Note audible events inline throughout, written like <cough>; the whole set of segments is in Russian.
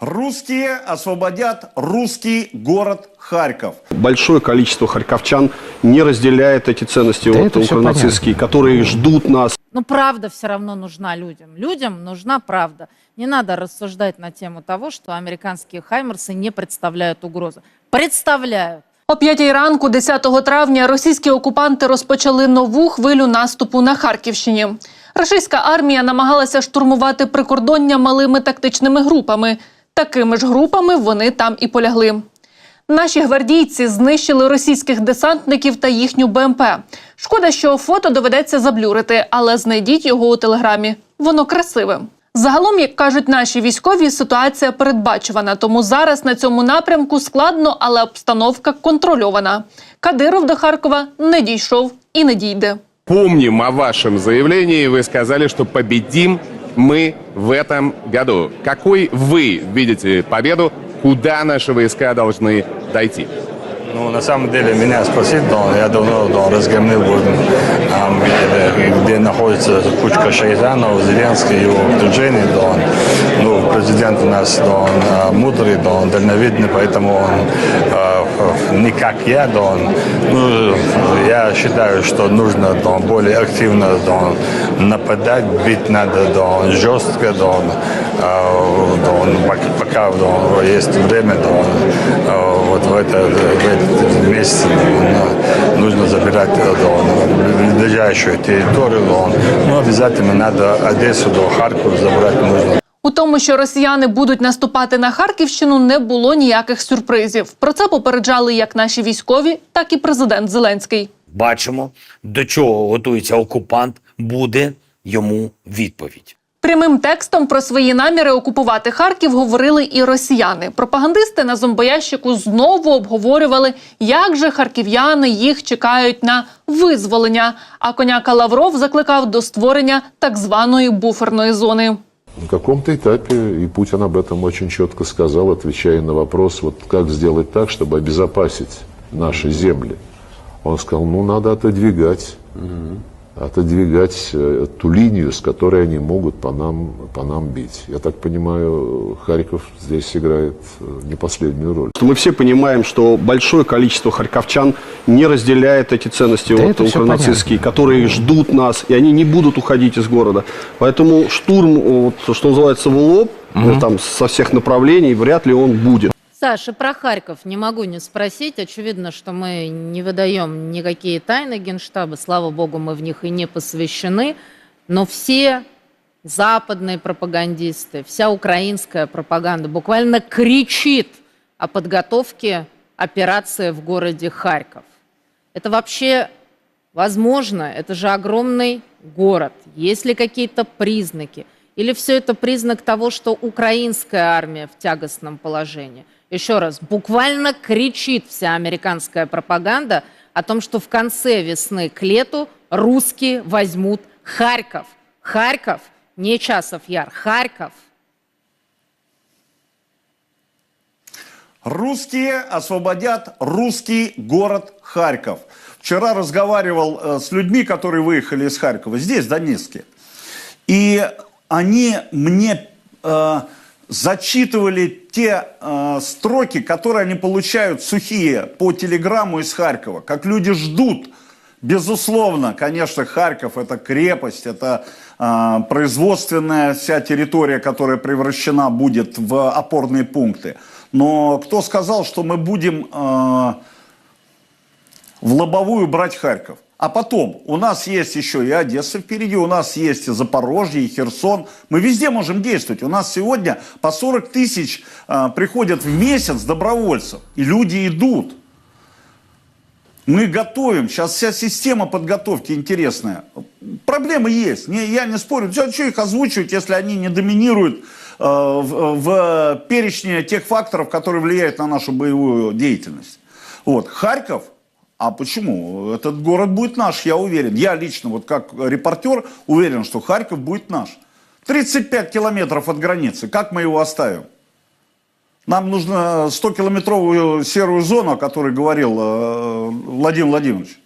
Русские освободят русский город Харьков. Большое количество харьковчан не разделяет эти ценности Да вот, это всё укронацистские, которые ждут нас. Но правда все равно нужна людям. Людям нужна правда. Не надо рассуждать на тему того, что американские хаймерсы не представляют угрозы. Представляют. О п'ятій ранку, 10 травня, російські окупанти розпочали нову хвилю наступу на Харківщині. Російська армія намагалася штурмувати прикордоння малими тактичними групами. Такими ж групами вони там і полягли. Наші гвардійці знищили російських десантників та їхню БМП. Шкода, що фото доведеться заблюрити, але знайдіть його у телеграмі. Воно красиве. Загалом, як кажуть наші військові, ситуація передбачувана, тому зараз на цьому напрямку складно, але обстановка контрольована. Кадиров до Харкова не дійшов і не дійде. Помним о вашем заявлении. Вы сказали, что победим мы в этом году. Какой вы видите победу? Куда наши войска должны дойти? Ну, на самом деле, меня спросить, да, я давно да, разгромил бы, там, где, где находится кучка шайтанов, Зеленский его окружение, да, он, ну, президент у нас, да, он а, мудрый, да, он дальновидный, поэтому он а, не как я, да, он, ну, я считаю, что нужно да, более активно да, нападать, бить надо да, он, жестко, да, он, а, да, он, пок- пока да, есть время, да, он, а, вот в, это, в этот месяц да, нужно забирать да, да, ближайшую территорию, да, он, ну, обязательно надо Одессу до Харькова забрать нужно. У тому, що росіяни будуть наступати на Харківщину, не було ніяких сюрпризів. Про це попереджали як наші військові, так і президент Зеленський. Бачимо, до чого готується окупант, буде йому відповідь. Прямим текстом про свої наміри окупувати Харків говорили і росіяни. Пропагандисти на зомбоящику знову обговорювали, як же харків'яни їх чекають на визволення. А коняка Лавров закликав до створення так званої буферної зони. На каком-то этапе, и Путин об этом очень четко сказал, отвечая на вопрос, вот как сделать так, чтобы обезопасить наши земли. Он сказал, ну, надо отодвигать, отодвигать э, ту линию, с которой они могут по нам, по нам бить. Я так понимаю, Харьков здесь играет э, не последнюю роль. Мы все понимаем, что большое количество харьковчан не разделяет эти ценности Да вот, укронацистские, которые ждут нас, и они не будут уходить из города. Поэтому штурм, вот, что называется, в лоб, э, там, со всех направлений, вряд ли он будет. Саша, про Харьков не могу не спросить. Очевидно, что мы не выдаем никакие тайны Генштаба. Слава богу, мы в них и не посвящены. Но все западные пропагандисты, вся украинская пропаганда буквально кричит о подготовке операции в городе Харьков. Это вообще возможно? Это же огромный город. Есть ли какие-то признаки? Или все это признак того, что украинская армия в тягостном положении? Еще раз, буквально кричит вся американская пропаганда о том, что в конце весны к лету русские возьмут Харьков. Харьков, не Часов Яр, Харьков. Русские освободят русский город Харьков. Вчера разговаривал э, с людьми, которые выехали из Харькова, здесь, в Донецке. И они мне э, зачитывали те э, строки, которые они получают сухие по телеграмму из Харькова. Как люди ждут. Безусловно, конечно, Харьков это крепость, это э, производственная вся территория, которая превращена будет в опорные пункты. Но кто сказал, что мы будем э, в лобовую брать Харьков? А потом, у нас есть еще и Одесса впереди, у нас есть и Запорожье, и Херсон. Мы везде можем действовать. У нас сегодня по 40 тысяч э, приходят в месяц добровольцев. И люди идут. Мы готовим. Сейчас вся система подготовки интересная. Проблемы есть. Не, я не спорю. Что, что их озвучивать, если они не доминируют э, в, в перечне тех факторов, которые влияют на нашу боевую деятельность. Вот. Харьков а почему? Этот город будет наш, я уверен. Я лично, вот как репортер, уверен, что Харьков будет наш. 35 километров от границы. Как мы его оставим? Нам нужно 100-километровую серую зону, о которой говорил э, Владимир Владимирович.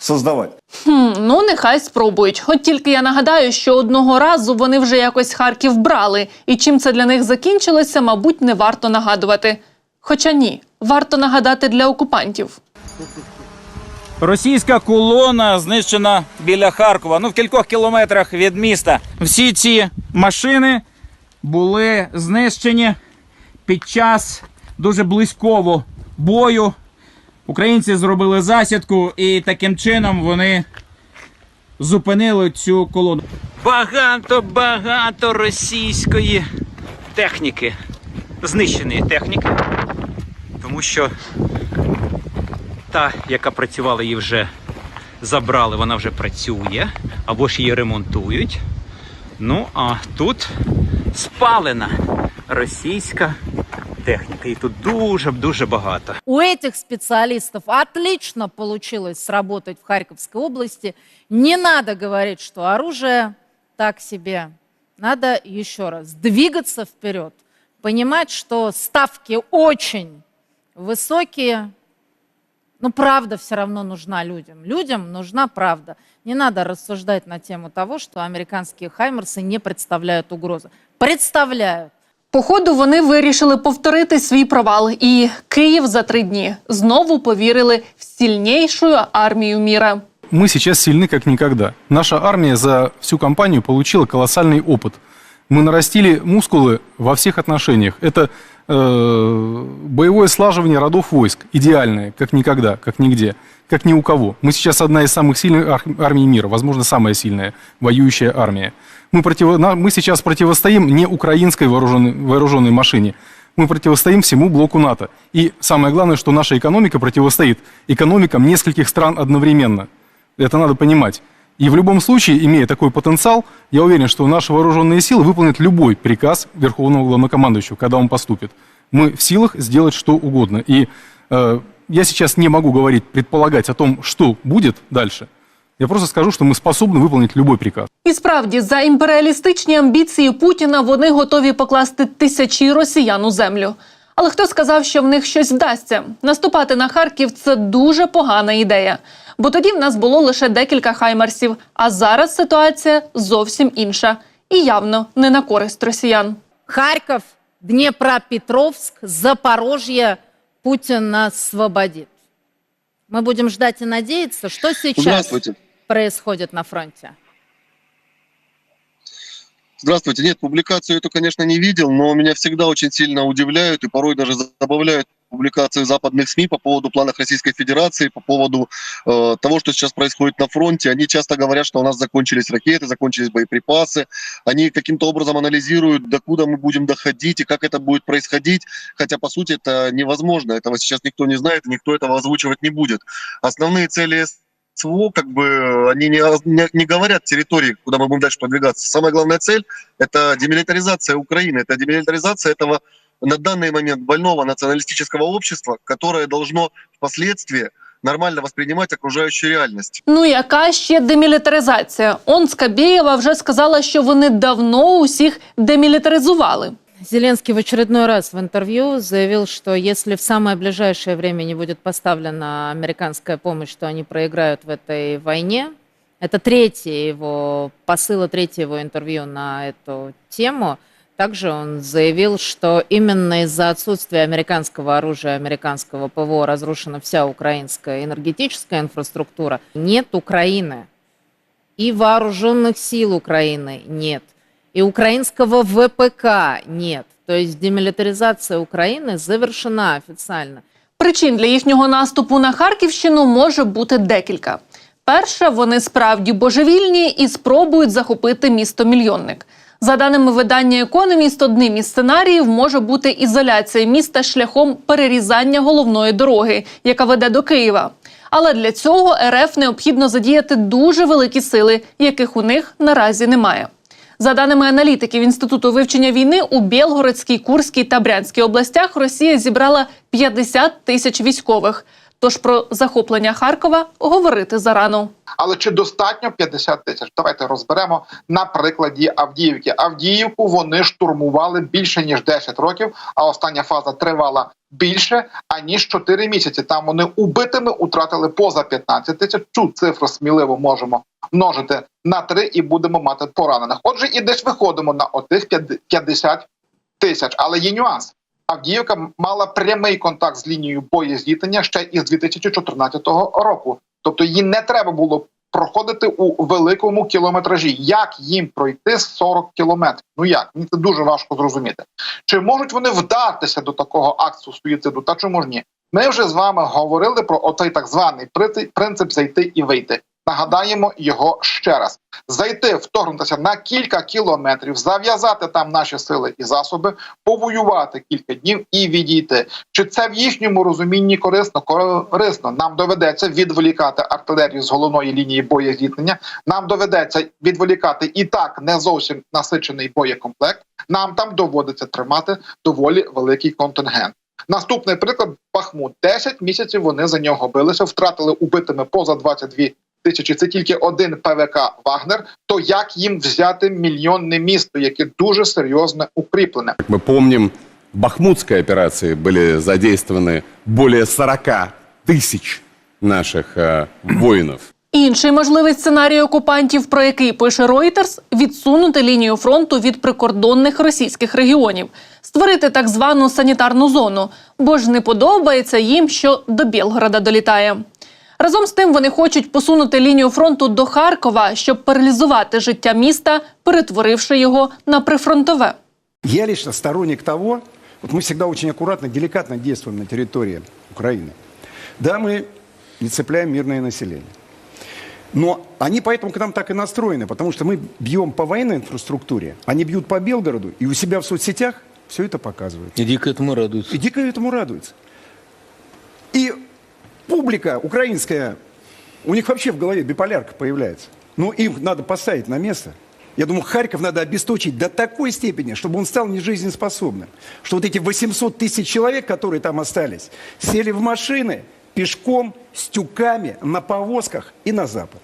создавать. Хм, ну нехай спробують. От тільки я нагадаю, що одного разу вони вже якось Харків брали, і чим це для них закінчилося, мабуть, не варто нагадувати. Хоча ні, варто нагадати для окупантів. Російська колона знищена біля Харкова, ну в кількох кілометрах від міста. Всі ці машини були знищені під час дуже близького бою. Українці зробили засідку і таким чином вони зупинили цю колону. Багато багато російської техніки, знищеної техніки, тому що та, яка працювала, її вже забрали, вона вже працює, або ж її ремонтують. Ну, а тут спалена російська техніка. І тут дуже-дуже багато. У этих специалистов отлично получилось сработать в Харьковской области. Не надо говорить, что оружие так себе. Надо еще раз двигаться вперед, понимать, что ставки очень высокие, но правда все равно нужна людям. Людям нужна правда. Не надо рассуждать на тему того, что американские хаймерсы не представляют угрозы. Представляют. Походу, вони вирішили повторити свій провал, і Київ за три дні знову повірили в сильнішу армію міра. Мы сейчас сильны как никогда. Наша армия за всю кампанию получила колоссальный опыт. Мы нарастили мускулы во всех отношениях. Это э, боевое слаживание родов войск идеальное, как никогда, как нигде, как ни у кого. Мы сейчас одна из самых сильных ар- армий мира, возможно, самая сильная воюющая армия. Мы, на- мы сейчас противостоим не украинской вооруженной, вооруженной машине, мы противостоим всему блоку НАТО. И самое главное, что наша экономика противостоит экономикам нескольких стран одновременно. Это надо понимать. И в любом случае, имея такой потенциал, я уверен, что наши вооруженные силы выполнят любой приказ Верховного Главнокомандующего, когда он поступит. Мы в силах сделать что угодно. И э, я сейчас не могу говорить, предполагать о том, что будет дальше. Я просто скажу, что мы способны выполнить любой приказ. І справді, за імперіалістичні амбіції Путіна вони готові покласти тисячі росіян у землю. Але хто сказав, що в них щось вдасться? Наступати на Харків це дуже погана ідея. Бо тоді в нас було лише декілька хаймарсів, а зараз ситуація зовсім інша і явно не на користь росіян. Харьков, Днепропетровск, Запорожье Путин освободит. Мы будем ждать и надеяться, что сейчас Здравствуйте. происходит на фронте. Здравствуйте. Нет, публикацию эту, конечно, не видел, но меня всегда очень сильно удивляют и порой даже забавляют публикации западных СМИ по поводу планов Российской Федерации, по поводу э, того, что сейчас происходит на фронте. Они часто говорят, что у нас закончились ракеты, закончились боеприпасы. Они каким-то образом анализируют, докуда мы будем доходить и как это будет происходить. Хотя, по сути, это невозможно. Этого сейчас никто не знает, никто этого озвучивать не будет. Основные цели СВО, как бы, они не, не, не говорят территории, куда мы будем дальше продвигаться. Самая главная цель – это демилитаризация Украины, это демилитаризация этого на данный момент больного националистического общества, которое должно впоследствии нормально воспринимать окружающую реальность. Ну яка ще демілітаризація? Он Скабєєва вже сказала, що вони давно усіх демілітаризували. Зеленский в очередной раз в интервью заявил, что если в самое ближайшее время не будет поставлена американская помощь, то они проиграют в этой войне. Это третье его посыл, и третье его интервью на эту тему. Также он заявил, что именно из-за отсутствия американского оружия, американского ПВО разрушена вся украинская энергетическая инфраструктура. Нет Украины. И вооруженных сил Украины нет. И украинского ВПК нет. То есть демилитаризация Украины завершена официально. Причин для їхнього наступу на Харківщину може бути декілька. Перше, вони справді божевільні і спробують захопити місто мільйонник. За даними видання Економіст, одним із сценаріїв може бути ізоляція міста шляхом перерізання головної дороги, яка веде до Києва. Але для цього РФ необхідно задіяти дуже великі сили, яких у них наразі немає. За даними аналітиків Інституту вивчення війни, у Білгородській, Курській та Брянській областях Росія зібрала 50 тисяч військових. Тож про захоплення Харкова говорити зарано. Але чи достатньо 50 тисяч? Давайте розберемо на прикладі Авдіївки. Авдіївку вони штурмували більше ніж 10 років, а остання фаза тривала більше аніж 4 місяці. Там вони убитими утратили поза 15 тисяч. Цю цифру сміливо можемо множити на 3 і будемо мати поранених. Отже, і десь виходимо на отих 50 тисяч. Але є нюанс. Авдіївка мала прямий контакт з лінією боєзіткнення ще із 2014 року. Тобто їй не треба було проходити у великому кілометражі. Як їм пройти 40 кілометрів? Ну як? Мені це дуже важко зрозуміти. Чи можуть вони вдатися до такого акту суїциду? Та чому ж ні? Ми вже з вами говорили про оцей так званий принцип зайти і вийти. Нагадаємо його ще раз: зайти, вторгнутися на кілька кілометрів, зав'язати там наші сили і засоби, повоювати кілька днів і відійти. Чи це в їхньому розумінні корисно? Корисно. Нам доведеться відволікати артилерію з головної лінії боєзіткнення. Нам доведеться відволікати і так не зовсім насичений боєкомплект. Нам там доводиться тримати доволі великий контингент. Наступний приклад Бахмут. 10 місяців вони за нього билися, втратили убитими поза 22 тисячі. Це тільки один ПВК Вагнер. То як їм взяти мільйонне місто, яке дуже серйозно укріплене? Как мы помним, в Бахмутской операции были задействованы более 40 тысяч наших э, воинов. Інший можливий сценарій окупантів, про який пише Reuters – відсунути лінію фронту від прикордонних російських регіонів, створити так звану санітарну зону, бо ж не подобається їм, що до Білгорода долітає. Разом з тим вони хочуть посунути лінію фронту до Харкова, щоб паралізувати життя міста, перетворивши його на прифронтове. Я лично сторонник того, вот мы всегда очень аккуратно, деликатно действуем на территории Украины. Да, мы не цепляем мирное население. Но они поэтому к нам так и настроены, потому что мы бьем по военной инфраструктуре, они бьют по Белгороду, и у себя в соцсетях все это показывают. И дико этому радуются. И дико этому радуются. И публика украинская, у них вообще в голове биполярка появляется. Ну, им надо поставить на место. Я думаю, Харьков надо обесточить до такой степени, чтобы он стал нежизнеспособным. Что вот эти 800 тысяч человек, которые там остались, сели в машины пешком, с тюками, на повозках и на запад.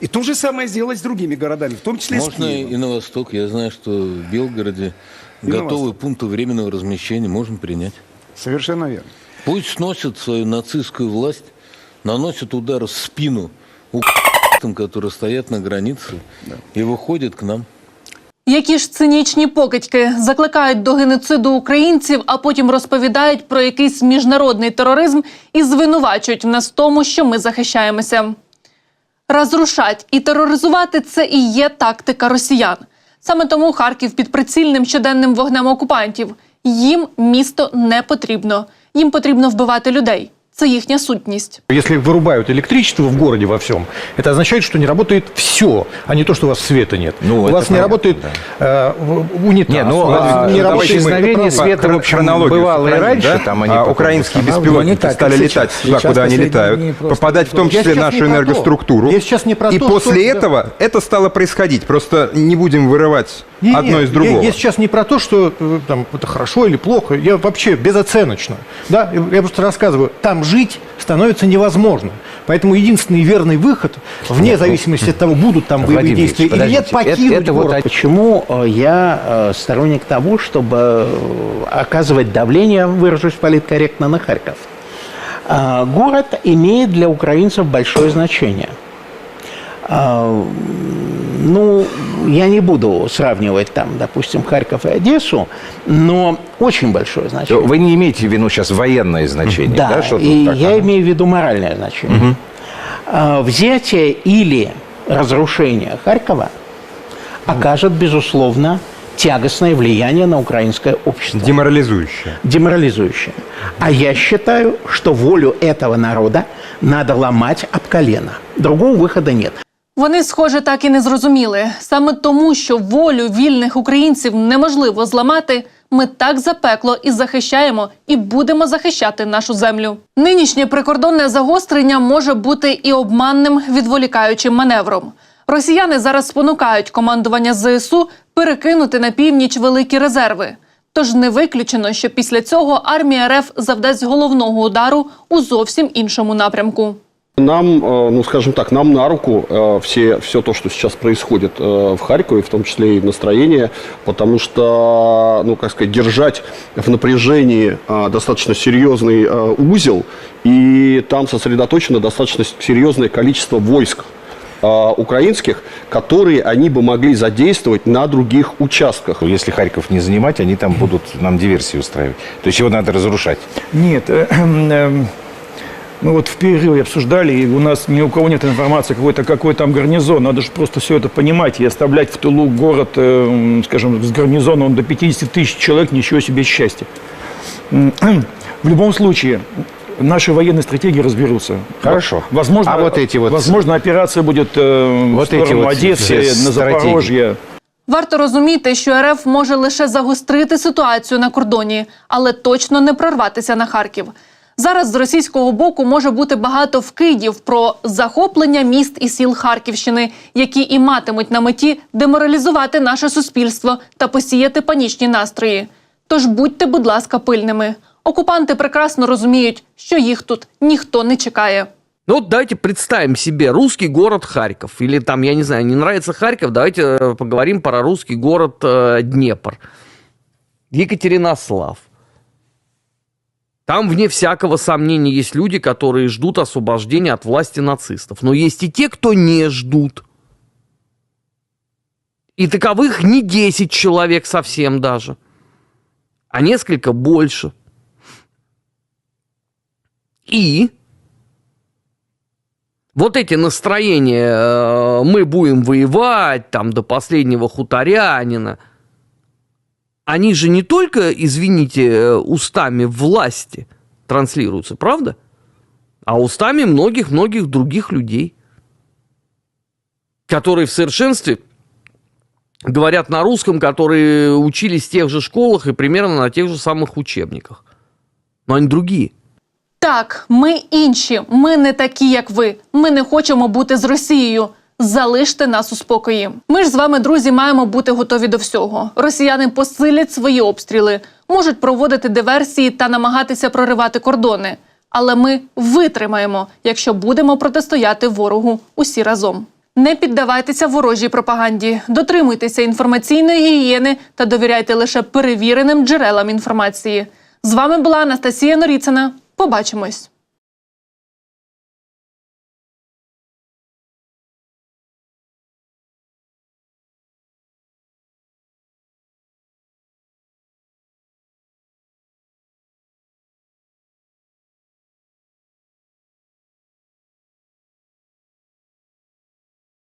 И то же самое сделать с другими городами, в том числе с Можно Киевом. и на восток. Я знаю, что в Белгороде И готовые восток. пункты временного размещения можно принять. Совершенно верно. Пусть сносят свою нацистскую власть, наносят удар в спину украинцам, которые стоят на границе, и выходят к нам. Які ж цинічні покидьки закликають до геноциду українців, а потім розповідають про якийсь міжнародний тероризм і звинувачують в нас в тому, що ми захищаємося. Розрушать і тероризувати це і є тактика росіян. Саме тому Харків під прицільним щоденним вогнем окупантів. Їм місто не потрібно. Їм потрібно вбивати людей. Це їхня сутність. Если вырубают электричество в городе во всем, это означает, что не работает все, а не то, что у вас света нет. Ну, у это вас не понятно, работает э, унитаз. Не, ну, у вас а, не работает исчезновение электропровод. света, в общем, бывало и раньше, там они а потом украинские восстанавливали. беспилотники Ну, не так, стали как летать сейчас. туда, Сейчас куда они последние летают, просто попадать в том Я числе в сейчас нашу не про то. энергоструктуру. Я сейчас не про И то, после что- этого это стало происходить. Просто не будем вырывать Не, одно из другого. Я, я сейчас не про то, что э, там, это хорошо или плохо. Я вообще безоценочно. Да? Я просто рассказываю, там жить становится невозможно. Поэтому единственный верный выход, вне зависимости от того, будут там боевые Владимир действия или нет, покинуть это, это вот город. почему э, я э, сторонник того, чтобы оказывать давление, выражусь политкорректно, на Харьков. Город имеет для украинцев большое значение. Ну, я не буду сравнивать там, допустим, Харьков и Одессу, но очень большое значение. Вы не имеете в виду сейчас военное значение, да? Да, и так, я ага. имею в виду моральное значение. А, Взятие или разрушение Харькова окажет, безусловно, тягостное влияние на украинское общество. Деморализующее. Деморализующее. А я считаю, что волю этого народа надо ломать об колено. Другого выхода нет. Вони, схоже, так і не зрозуміли. Саме тому, що волю вільних українців неможливо зламати. Ми так запекло і захищаємо, і будемо захищати нашу землю. Нинішнє прикордонне загострення може бути і обманним відволікаючим маневром. Росіяни зараз спонукають командування ЗСУ перекинути на північ великі резерви. Тож не виключено, що після цього армія РФ завдасть головного удару у зовсім іншому напрямку. Нам, э, ну скажем так, нам на руку э, все, все то, что сейчас происходит э, в Харькове, в том числе и настроение, потому что, ну как сказать, держать в напряжении достаточно серьезный узел, и там сосредоточено достаточно серьезное количество войск украинских, которые они бы могли задействовать на других участках. Если Харьков не занимать, они там будут нам диверсии устраивать. То есть его надо разрушать. Нет, э, <clears throat> э, мы вот в перерыве обсуждали, и у нас ни у кого нет информации, какой-то какой там гарнизон. Надо же просто все это понимать и оставлять в тылу город, э, м, скажем, с гарнизоном до 50 тысяч человек, ничего себе счастья. <clears throat> М, В любом случае, наши военные стратегии разберутся. Хорошо. Возможно, А вот эти вот- возможно операция будет э, Вот в эти сторону вот Одессы, все на стратегии. Запорожье. Варто розуміти, що РФ може лише загострити ситуацію на кордоні, але точно не прорватися на Харків. Зараз з російського боку може бути багато вкидів про захоплення міст і сіл Харківщини, які і матимуть на меті деморалізувати наше суспільство та посіяти панічні настрої. Тож будьте, будь ласка, пильними. Окупанти прекрасно розуміють, що їх тут ніхто не чекає. Ну давайте представим себе русский город Харьков. Или там, я не знаю, не нравится Харьков, давайте э, поговорим про русский город э, Днепр. Екатеринослав. Там, вне всякого сомнения, есть люди, которые ждут освобождения от власти нацистов. Но есть и те, кто не ждут. И таковых не 10 человек совсем даже, а несколько больше. И вот эти настроения, э, мы будем воевать там до последнего хуторянина, они же не только, извините, э, устами власти транслируются, правда? А устами многих-многих других людей, которые в совершенстве говорят на русском, которые учились в тех же школах и примерно на тех же самых учебниках. Но они другие. Так, ми інші, ми не такі, як ви. Ми не хочемо бути з Росією. Залиште нас у спокої. Ми ж з вами, друзі, маємо бути готові до всього. Росіяни посилять свої обстріли, можуть проводити диверсії та намагатися проривати кордони. Але ми витримаємо, якщо будемо протистояти ворогу усі разом. Не піддавайтеся ворожій пропаганді, дотримуйтеся інформаційної гігієни та довіряйте лише перевіреним джерелам інформації. З вами була Анастасія Норіцина. Побачимось.